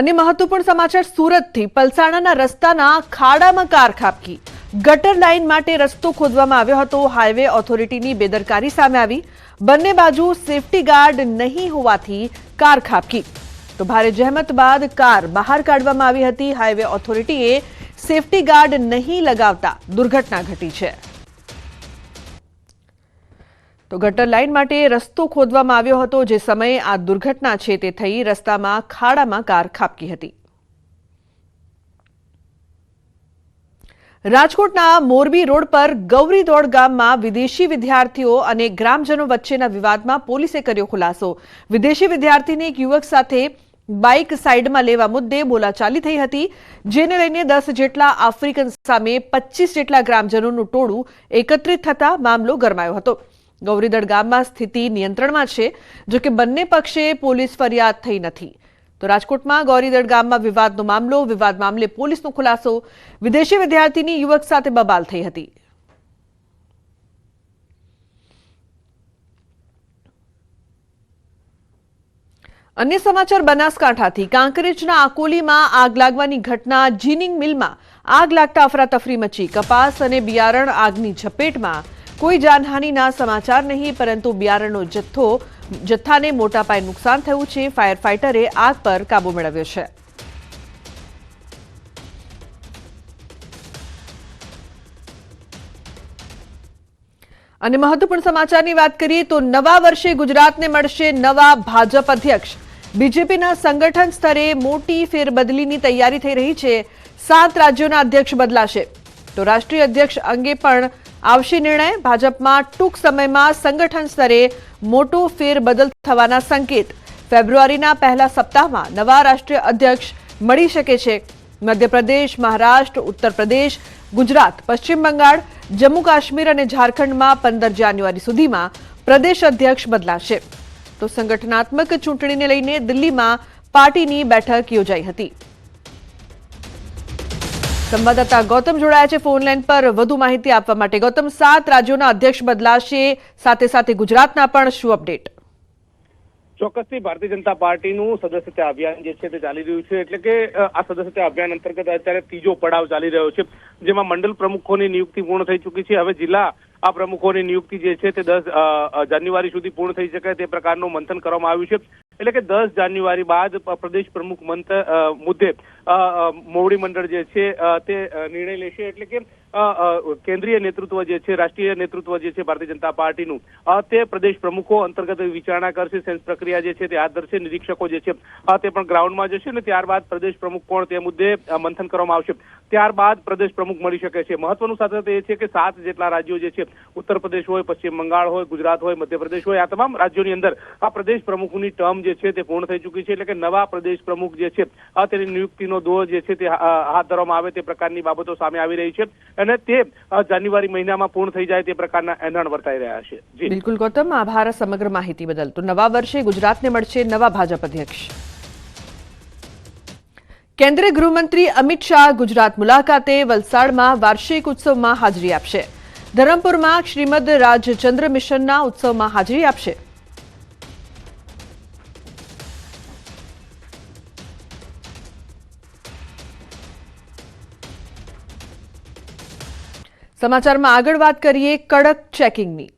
અને મહત્વપૂર્ણ સમાચાર સુરતથી. પલસાણાના રસ્તાના ખાડામાં કાર ખાબકી. ગટર લાઇન માટે રસ્તો ખોદવામાં આવ્યો હતો. હાઈવે ઓથોરિટીની બેદરકારી સામે આવી. બંને બાજુ સેફટી ગાર્ડ નહીં હોવાથી કાર ખાબકી. તો ભારે જહેમત બાદ કાર બહાર કાઢવામાં આવી હતી. હાઈવે ઓથોરિટીએ સેફટી ગાર્ડ નહીં લગાવતા દુર્ઘટના ઘટી છે. તો ગટર લાઇન માટે રસ્તો ખોદવામાં આવ્યો હતો. જે સમયે આ દુર્ઘટના છે તે થઈ રસ્તામાં ખાડામાં કાર ખાબકી હતી. રાજકોટના મોરબી રોડ પર ગૌરીદોડ ગામમાં વિદેશી વિદ્યાર્થીઓ અને ગ્રામજનો વચ્ચેના વિવાદમાં પોલીસે કર્યો ખુલાસો. વિદેશી વિદ્યાર્થીને એક યુવક સાથે બાઇક સાઇડમાં લેવા મુદ્દે બોલાચાલી થઈ હતી. જેને લઈને દસ જેટલા આફ્રિકન સામે પચીસ જેટલા ગ્રામજનોનું ટોળું એકત્રિત થતા મામલો ગરમાયો હતો. ગૌરીદળ ગામમાં સ્થિતિ નિયંત્રણમાં છે, જો કે બંને પક્ષે પોલીસ ફરિયાદ થઈ નથી. તો રાજકોટમાં ગૌરીદળ ગામમાં વિવાદનો મામલો, વિવાદ મામલે પોલીસનો ખુલાસો, વિદેશી વિદ્યાર્થીની યુવક સાથે બબાલ થઈ હતી. અન્ય સમાચાર બનાસકાંઠાથી. કાંકરેજના આકોલીમાં આગ લાગવાની ઘટના, જીનિંગ મિલમાં આગ લાગતા અફરાતફરી મચી. કપાસ અને બિયારણ આગની ઝપેટમાં કોઈ જાનહાનિના સમાચાર નહીં, પરંતુ બિયારણનો જથ્થો, જથ્થાને મોટા પાયે નુકસાન થયું છે. ફાયર ફાઇટરે આગ પર કાબુ મેળવ્યો છે. અને મહત્વપૂર્ણ સમાચારની વાત કરીએ તો નવા વર્ષે ગુજરાતને મળશે નવા ભાજપ અધ્યક્ષ. બીજેપીના સંગઠન સ્તરે મોટી ફેરબદલીની તૈયારી થઈ રહી છે. સાત રાજ્યોના અધ્યક્ષ બદલાશે. તો રાષ્ટ્રીય અધ્યક્ષ અંગે પણ આવશે નિર્ણય. ભાજપમાં ટૂંક સમયમાં સંગઠન સ્તરે મોટો ફેરબદલ થવાના સંકેત. ફેબ્રુઆરીના પહેલા સપ્તાહમાં નવા રાષ્ટ્રીય અધ્યક્ષ મળી શકે છે. મધ્યપ્રદેશ, મહારાષ્ટ્ર ઉત્તર પ્રદેશ ગુજરાત, પશ્ચિમ બંગાળ, જમ્મુ કાશ્મીર અને ઝારખંડમાં પંદર જાન્યુઆરી સુધીમાં પ્રદેશ અધ્યક્ષ બદલાશે. તો સંગઠનાત્મક ચૂંટણીને લઈને દિલ્હીમાં પાર્ટીની બેઠક યોજાઈ હતી. સંવાદદાતા ગૌતમ જોડાયા છે ફોનલાઈન પર વધુ માહિતી આપવા માટે. ગૌતમ, સાત રાજ્યોના અધ્યક્ષ બદલાશે, સાથે સાથે ગુજરાતના પણ શું અપડેટ? ચોક્કસથી ભારતીય જનતા પાર્ટીનું સદસ્યતા અભિયાન જે છે તે ચાલી રહ્યું છે, એટલે કે આ સદસ્યતા અભિયાન અંતર્ગત અત્યારે ત્રીજો પડાવ ચાલી રહ્યો છે, જેમાં મંડળ પ્રમુખોની નિયુક્તિ પૂર્ણ થઈ ચૂકી છે. હવે જિલ્લા આ પ્રમુખોની નિયુક્તિ જે છે તે દસ જાન્યુઆરી સુધી પૂર્ણ થઈ શકે તે પ્રકારનું મંથન કરવામાં આવ્યું છે. એટલે કે દસ જાન્યુઆરી બાદ પ્રદેશ પ્રમુખ મંત મુદ્દે મોવડી મંડળ જે છે તે નિર્ણય લેશે. એટલે કે કેન્દ્રીય નેતૃત્વ જે છે, રાષ્ટ્રીય નેતૃત્વ જે છે, ભારતીય જનતા પાર્ટીનું તે પ્રદેશ પ્રમુખો અંતર્ગત વિચારણા કરશે, સેન્સ પ્રક્રિયા જે છે તે હાથ ધરશે, નિરીક્ષકો જે છે તે પણ ગ્રાઉન્ડમાં જશે અને ત્યારબાદ પ્રદેશ પ્રમુખ પણ તે મુદ્દે મંથન કરવામાં આવશે. ત્યારબાદ પ્રદેશ પ્રમુખ મળી શકે છે. મહત્વનું સાથે એ છે કે સાત જેટલા રાજ્યો જે છે, ઉત્તર પ્રદેશ હોય, પશ્ચિમ બંગાળ હોય, ગુજરાત હોય મધ્યપ્રદેશ હોય, આ તમામ રાજ્યોની અંદર આ પ્રદેશ પ્રમુખની ટર્મ જે છે તે પૂર્ણ થઈ ચૂકી છે. એટલે કે નવા પ્રદેશ પ્રમુખ જે છે તેની નિયુક્તિનો દોર જે છે તે હાથ ધરવામાં આવે તે પ્રકારની બાબતો સામે આવી રહી છે અને તે જાન્યુઆરી મહિનામાં પૂર્ણ થઈ જાય તે પ્રકારના એંધાણ વર્તાઈ રહ્યા છે. બિલકુલ ગૌતમ, આભાર સમગ્ર માહિતી બદલ. તો નવા વર્ષે ગુજરાતને મળશે નવા ભાજપ અધ્યક્ષ. કેન્દ્રીય ગૃહમંત્રી અમિત શાહ ગુજરાત મુલાકાતે વલસાડમાં વાર્ષિક ઉત્સવમાં હાજરી આપશે. ધરમપુરમાં શ્રીમદ રાજચંદ્ર મિશનના ઉત્સવમાં હાજરી આપશે. સમાચારમાં આગળ વાત કરીએ કડક ચેકિંગની.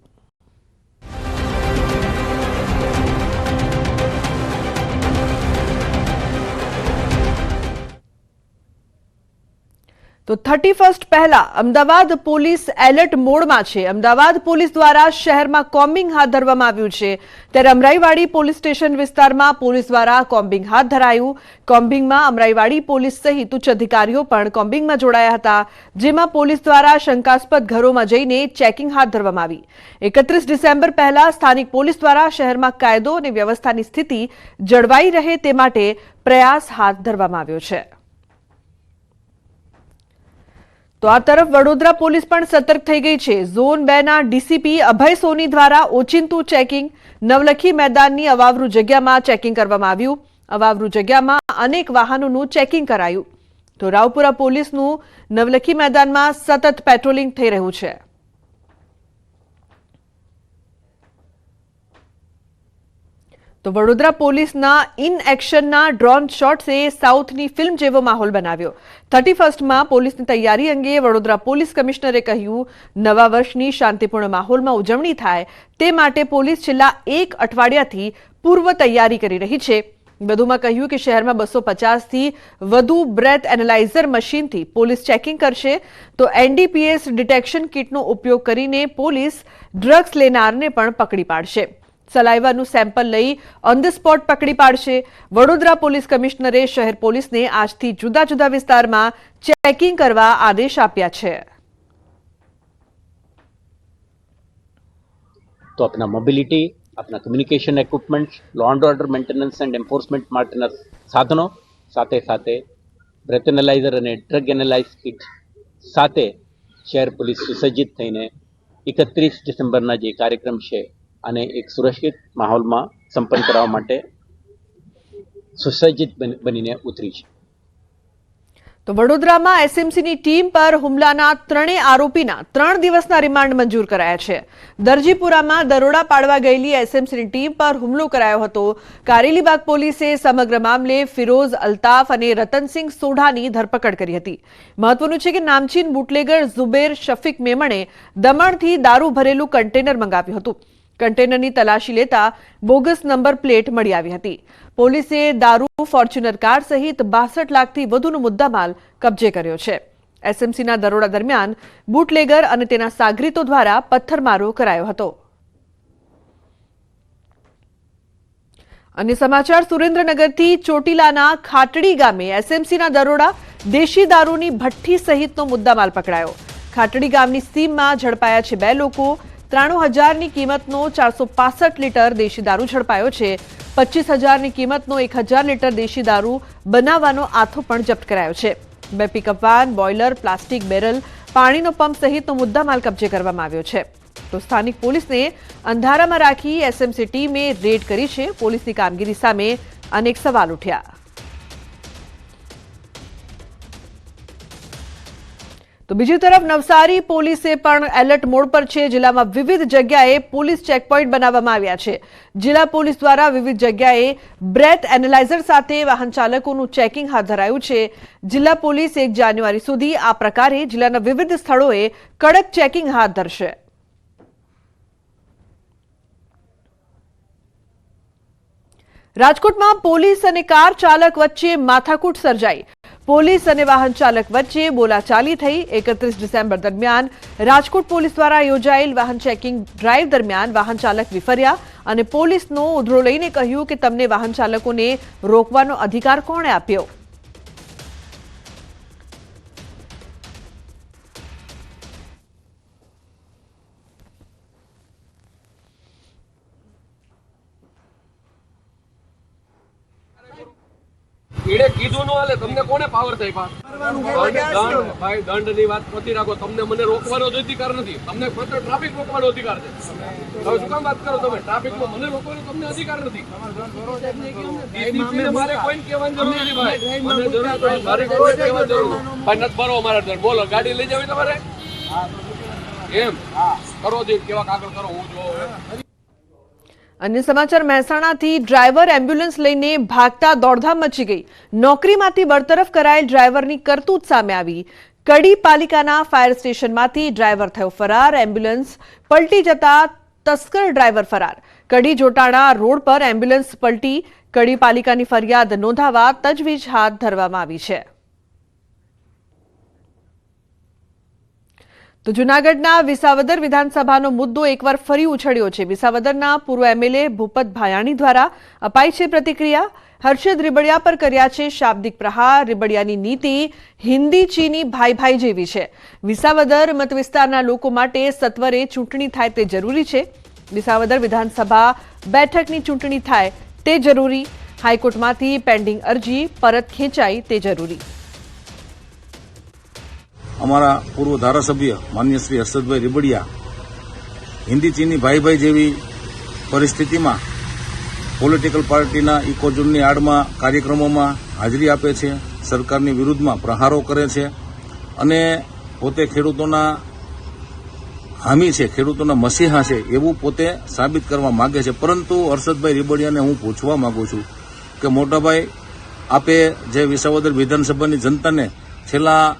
તો થર્ટી ફર્સ્ટ પહેલા અમદાવાદ પોલીસ એલર્ટ મોડમાં છે. અમદાવાદ પોલીસ દ્વારા શહેરમાં કોમ્બિંગ હાથ ધરવામાં આવ્યું છે. ત્યારે અમરાઈવાડી પોલીસ સ્ટેશન વિસ્તારમાં પોલીસ દ્વારા કોમ્બિંગ હાથ ધરાયું. કોમ્બિંગમાં અમરાઈવાડી પોલીસ સહિત ઉચ્ચ અધિકારીઓ પણ કોમ્બિંગમાં જોડાયા હતા, જેમાં પોલીસ દ્વારા શંકાસ્પદ ઘરોમાં જઈને ચેકિંગ હાથ ધરવામાં આવી. એકત્રીસ ડિસેમ્બર પહેલા સ્થાનિક પોલીસ દ્વારા શહેરમાં કાયદો અને વ્યવસ્થાની સ્થિતિ જળવાઈ રહે તે માટે પ્રયાસ હાથ ધરવામાં આવ્યો છે. તો આ તરફ વડોદરા પોલીસ પણ સતર્ક થઈ ગઈ છે. ઝોન બે ના ડીસીપી અભય સોની દ્વારા ઓચિંતું ચેકિંગ નવલખી મેદાનની અવાવરૂ જગ્યામાં ચેકિંગ કરવામાં આવ્યું. અવાવરૂ જગ્યામાં અનેક વાહનોનું ચેકિંગ કરાયું. તો રાવપુરા પોલીસનું નવલખી મેદાનમાં સતત પેટ્રોલિંગ થઈ રહ્યું છે. તો વડોદરા પોલીસના ઇન એક્શનના ડ્રોન શોટ્સે સાઉથની ફિલ્મ જેવો માહોલ બનાવ્યો. થર્ટી ફર્સ્ટમાં પોલીસની તૈયારી અંગે વડોદરા પોલીસ કમિશનરે કહ્યું, નવા વર્ષની શાંતિપૂર્ણ માહોલમાં ઉજવણી થાય તે માટે પોલીસ છેલ્લા એક અઠવાડિયાથી પૂર્વ તૈયારી કરી રહી છે. વધુમાં કહ્યું કે શહેરમાં બસો પચાસથી વધુ બ્રેથ એનાલાઇઝર મશીનથી પોલીસ ચેકિંગ કરશે. તો એનડીપીએસ ડિટેક્શન કિટનો ઉપયોગ કરીને પોલીસ ડ્રગ્સ લેનારને પણ પકડી પાડશે. સલાઈવાનું સેમ્પલ લઈ ઓન ધ સ્પોટ પકડી પાડશે. વડોદરા પોલીસ કમિશનરે શહેર પોલીસને આજથી જુદા જુદા વિસ્તારમાં ચેકિંગ કરવા આદેશ આપ્યા છે. તો આપણા મોબિલિટી આપણા communication equipment law and order maintenance and enforcement માટેના સાધનો, સાથે સાથે બ્રેથ એનાલાઇઝર અને ડ્રગ એનાલાઇઝ કિટ સાથે શહેર પોલીસ સુસજ્જિત થઈને એકત્રીસ ડિસેમ્બરના જે કાર્યક્રમ છે અને એક સુરક્ષિત માહોલમાં સંપન્ન કરવા માટે સુસજ્જિત બનીને ઉતરી છે. તો વડોદરામાં એસએમસીની ટીમ પર હુમલાના ત્રણેય આરોપીના ત્રણ દિવસના રિમાન્ડ મંજૂર કરાયા છે. દરજીપુરામાં દરોડા પાડવા ગયેલી એસએમસીની ટીમ પર હુમલો કરાયો હતો. કારેલીબાગ પોલીસે સમગ્ર મામલે ફિરોઝ અલ્તાફ અને રતનસિંહ સોઢાની ધરપકડ કરી હતી. મહત્વનું છે કે નામચીન બુટલેગર ઝુબેર શફીક મેમણે દમણથી દારૂ ભરેલું કન્ટેનર મંગાવ્યું હતું. કન્ટેનરની તલાશી લેતા બોગસ નંબર પ્લેટ મળી આવી હતી. પોલીસે દારૂ, ફોર્ચ્યુનર કાર સહિત બાસઠ લાખથી વધુનો મુદ્દામાલ કબજે કર્યો છે. એસએમસીના દરોડા દરમિયાન બુટલેગર અને તેના સાગરીતો દ્વારા પથ્થરમારો કરાયો હતો. અને સમાચાર, સુરેન્દ્રનગરથી ચોટીલાના ખાટડી ગામે એસએમસીના દરોડા દેશી દારૂની ભઠ્ઠી સહિતનો મુદ્દામાલ પકડાયો. ખાટડી ગામની સીમમાં ઝડપાયા છે બે લોકો. ત્રાણું હજારની કિંમતનો ચારસો પાસઠ લીટર દેશી દારૂ ઝડપાયો છે. પચીસ હજારની કિંમતનો એક હજાર લીટર દેશી દારૂ બનાવવાનો આથો પણ જપ્ત કરાયો છે. બે pickup van boiler plastic barrel પાણીનો પંપ સહિતનો મુદ્દામાલ કબજે કરવામાં આવ્યો છે. તો સ્થાનિક પોલીસને અંધારામાં રાખી એસએમસી ટીમે રેડ કરી છે. પોલીસની કામગીરી સામે અનેક સવાલ ઉઠ્યા. તો બીજી તરફ નવસારી પોલીસે પણ એલર્ટ મોડ પર છે. જિલ્લામાં વિવિધ જગ્યાએ પોલીસ ચેકપોઇન્ટ બનાવવામાં આવ્યા છે. જિલ્લા પોલીસ દ્વારા વિવિધ જગ્યાએ બ્રેથ એનાલાઇઝર સાથે વાહન ચાલકોનું ચેકિંગ હાથ ધરાયું છે. જિલ્લા પોલીસ એક જાન્યુઆરી સુધી આ પ્રકારે જિલ્લાના વિવિધ સ્થળોએ કડક ચેકિંગ હાથ ધરશે. રાજકોટમાં પોલીસ અને કાર ચાલક વચ્ચે માથાકૂટ સર્જાઈ. પોલીસ અને વાહન ચાલક વચ્ચે બોલાચાલી થઈ. એકત્રીસ ડિસેમ્બર દરમિયાન રાજકોટ પોલીસ દ્વારા યોજાયેલ વાહન ચેકિંગ ડ્રાઈવ દરમિયાન વાહન ચાલક વિફર્યા અને પોલીસનો ઉધરો લઈને કહ્યું કે તમને વાહન ચાલકોને રોકવાનો અધિકાર કોણે આપ્યો? એણે કીધું નો હાલે તમને કોને પાવર થઈ પાસ દંડ દંડ ભાઈ દંડની વાત નથી રાખો તમને મને રોકવાનો જ અધિકાર નથી. તમને ફક્ત ટ્રાફિક રોકવાનો અધિકાર છે. હવે શું કામ વાત કરો તમે? ટ્રાફિકમાં મને રોકવાનો તમને અધિકાર નથી. મારે કોઈને કહેવાની જરૂર નથી ભાઈ. મને જરૂર મારે કોઈ કહેવાની જરૂર. ભાઈ નથી ભરો મારા દર બોલો ગાડી લઈ જવી તમારે? એમ? કરો જે કેવા કાગળ કરો હું જો અન્ય સમાચાર, મહેસાણાથી ડ્રાઈવર એમ્બ્યુલન્સ લઈને ભાગતા દોડધામ મચી ગઈ. નોકરીમાંથી બરતરફ કરાયેલ ડ્રાઈવરની કરતૂત સામે આવી. કડી પાલિકાના ફાયર સ્ટેશનમાંથી ડ્રાઈવર થયો ફરાર. એમ્બ્યુલન્સ પલટી જતા તસ્કર ડ્રાઈવર ફરાર. કડી જોટાણા રોડ પર એમ્બ્યુલન્સ પલટી. કડી પાલિકાની ફરિયાદ નોંધાવા તજવીજ હાથ ધરવામાં આવી છે. તો જૂનાગઢના વિસાવદર વિધાનસભાનો મુદ્દો એકવાર ફરી ઉછળ્યો છે. વિસાવદરના પૂર્વ એમએલએ ભૂપત ભાયાણી દ્વારા અપાઈ છે પ્રતિક્રિયા. હર્ષદ રીબડિયા પર કર્યા છે શાબ્દિક પ્રહાર. રીબડિયાની નીતિ હિન્દી ચીની ભાઈ ભાઈ જેવી છે. વિસાવદર મતવિસ્તારના લોકો માટે સત્વરે ચૂંટણી થાય તે જરૂરી છે. વિસાવદર વિધાનસભા બેઠકની ચૂંટણી થાય તે જરૂરી. હાઈકોર્ટમાંથી પેન્ડિંગ અરજી પરત ખેંચાય તે જરૂરી. અમારા પૂર્વ ધારાસભ્ય માન્ય શ્રી હર્ષદભાઈ રીબડિયા હિન્દી ચીની ભાઈ ભાઈ જેવી પરિસ્થિતિમાં પોલિટિકલ પાર્ટીના ઇકોઝોનની આડમાં કાર્યક્રમોમાં હાજરી આપે છે, સરકારની વિરુદ્ધમાં પ્રહારો કરે છે અને પોતે ખેડૂતોના હામી છે, ખેડૂતોના મસીહા છે એવું પોતે સાબિત કરવા માગે છે. પરંતુ હર્ષદભાઈ રીબડિયાને હું પૂછવા માગું છું કે મોટાભાઈ, આપે જે વિસાવદર વિધાનસભાની જનતાને છેલ્લા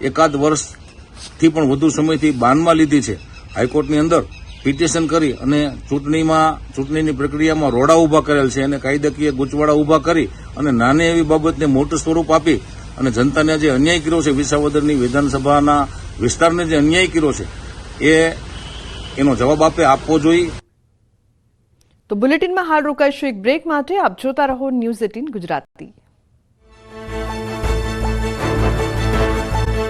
એકાદ વર્ષથી પણ વધુ સમયથી બાનમાં લીધી છે. હાઈકોર્ટની અંદર પિટિશન કરી અને ચૂંટણીમાં, ચૂંટણીની પ્રક્રિયામાં રોડા ઊભા કરેલ છે અને કાયદાકીય ગૂંચવાડા ઊભા કરી અને નાની એવી બાબતને મોટું સ્વરૂપ આપી અને જનતાને જે અન્યાય કર્યો છે. વિસાવદરની વિધાનસભાના વિસ્તારને જે અન્યાય કર્યો છે, એ એનો જવાબ આપે, આપવો જોઈએ. તો બુલેટિનમાં હાલ રોકાઈશું એક બ્રેક માટે. આપ જોતા રહો ન્યૂઝ એટીન ગુજરાતી.